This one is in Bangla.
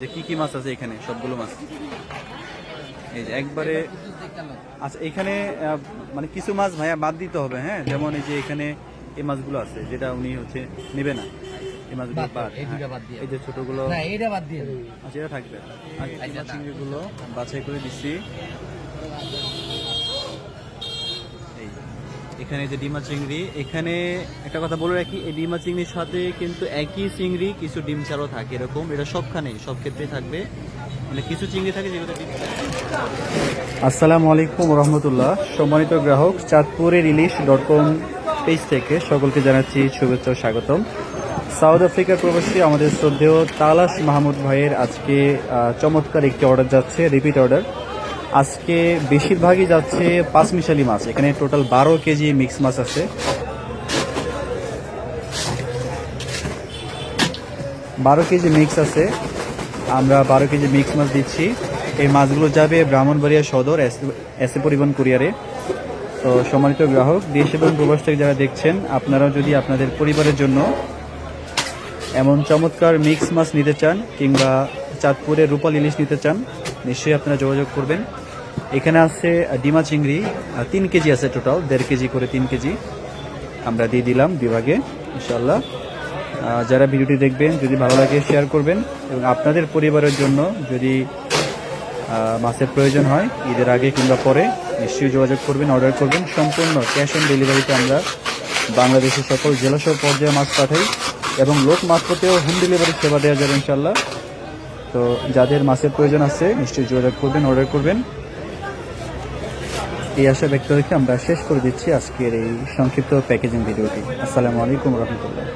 যে কি কি মাছ আছে এখানে? সবগুলো মাছ। এই যে একবারে আচ্ছা এখানে মানে কিছু মাছ ভাইয়া বাদ দিতে হবে হ্যাঁ? যেমন এই যে এখানে এই মাছগুলো আছে যেটা উনি হচ্ছে নেবে না। এই মাছগুলো বাদ এই হ্যাঁ। এই যে ছোটগুলো না এটা বাদ দিয়ে আচ্ছা এটা থাকবে। আচ্ছা চিংড়িগুলো বাছাই করে দিচ্ছি। এখানে যে ডিমা চিংড়ি, এখানে একটা কথা বলে রাখি, এই ডিমা চিংড়ির সাথে কিন্তু একই চিংড়ি কিছু ডিম ছাড়াও থাকে এরকম। এটা সবখানেই, সব ক্ষেত্রেই থাকবে। মানে কিছু চিংড়ি থাকে যেগুলো আসসালামু আলাইকুম রহমতুল্লাহ। সম্মানিত গ্রাহক চাঁদপুরের ইলিশ ডট কম পেজ থেকে সকলকে জানাচ্ছি শুভেচ্ছা ও স্বাগতম। সাউথ আফ্রিকার প্রবাসী, আমাদের শ্রদ্ধেয় তালাশ মাহমুদ ভাইয়ের আজকে চমৎকার একটি অর্ডার যাচ্ছে রিপিট অর্ডার আজকে বেশিরভাগই যাচ্ছে পাঁচ মিশালি মাছ। এখানে টোটাল বারো কেজি মিক্স মাছ আছে। বারো কেজি মিক্স আছে। আমরা বারো কেজি মিক্স মাছ দিচ্ছি। এই মাছগুলো যাবে ব্রাহ্মণবাড়িয়া সদর, এসে পরিবহন কুরিয়ারে। তো সম্মানিত গ্রাহক, দেশ এবং প্রবাস থেকে যারা দেখছেন, আপনারাও যদি আপনাদের পরিবারের জন্য এমন চমৎকার মিক্স মাছ নিতে চান কিংবা চাঁদপুরের রূপাল ইলিশ নিতে চান, নিশ্চয়ই আপনারা যোগাযোগ করবেন। এখানে আছে ডিমা চিংড়ি তিন কেজি আছে টোটাল দেড় কেজি করে তিন কেজি। আমরা দিয়ে দিলাম বিভাগে ইনশাল্লাহ যারা ভিডিওটি দেখবেন, যদি ভালো লাগে শেয়ার করবেন, এবং আপনাদের পরিবারের জন্য যদি মাছের প্রয়োজন হয়, ঈদের আগে কিংবা পরে, নিশ্চয়ই যোগাযোগ করবেন অর্ডার করবেন। সম্পূর্ণ ক্যাশ অন ডেলিভারিতে আমরা বাংলাদেশের সকল জেলাসহ পর্যায়ে মাছ পাঠাই, এবং লোক মাঝপথেও হোম ডেলিভারি সেবা দেওয়া যাবে ইনশাল্লাহ তো যাদের মাছের প্রয়োজন আছে, নিশ্চয়ই যোগাযোগ করবেন অর্ডার করবেন। এই আশা ব্যক্ত রেখে আমরা শেষ করে দিচ্ছি আজকের এই সংক্ষিপ্ত প্যাকেজিং ভিডিওটি আসসালামু আলাইকুম রহমতুল্লাহ।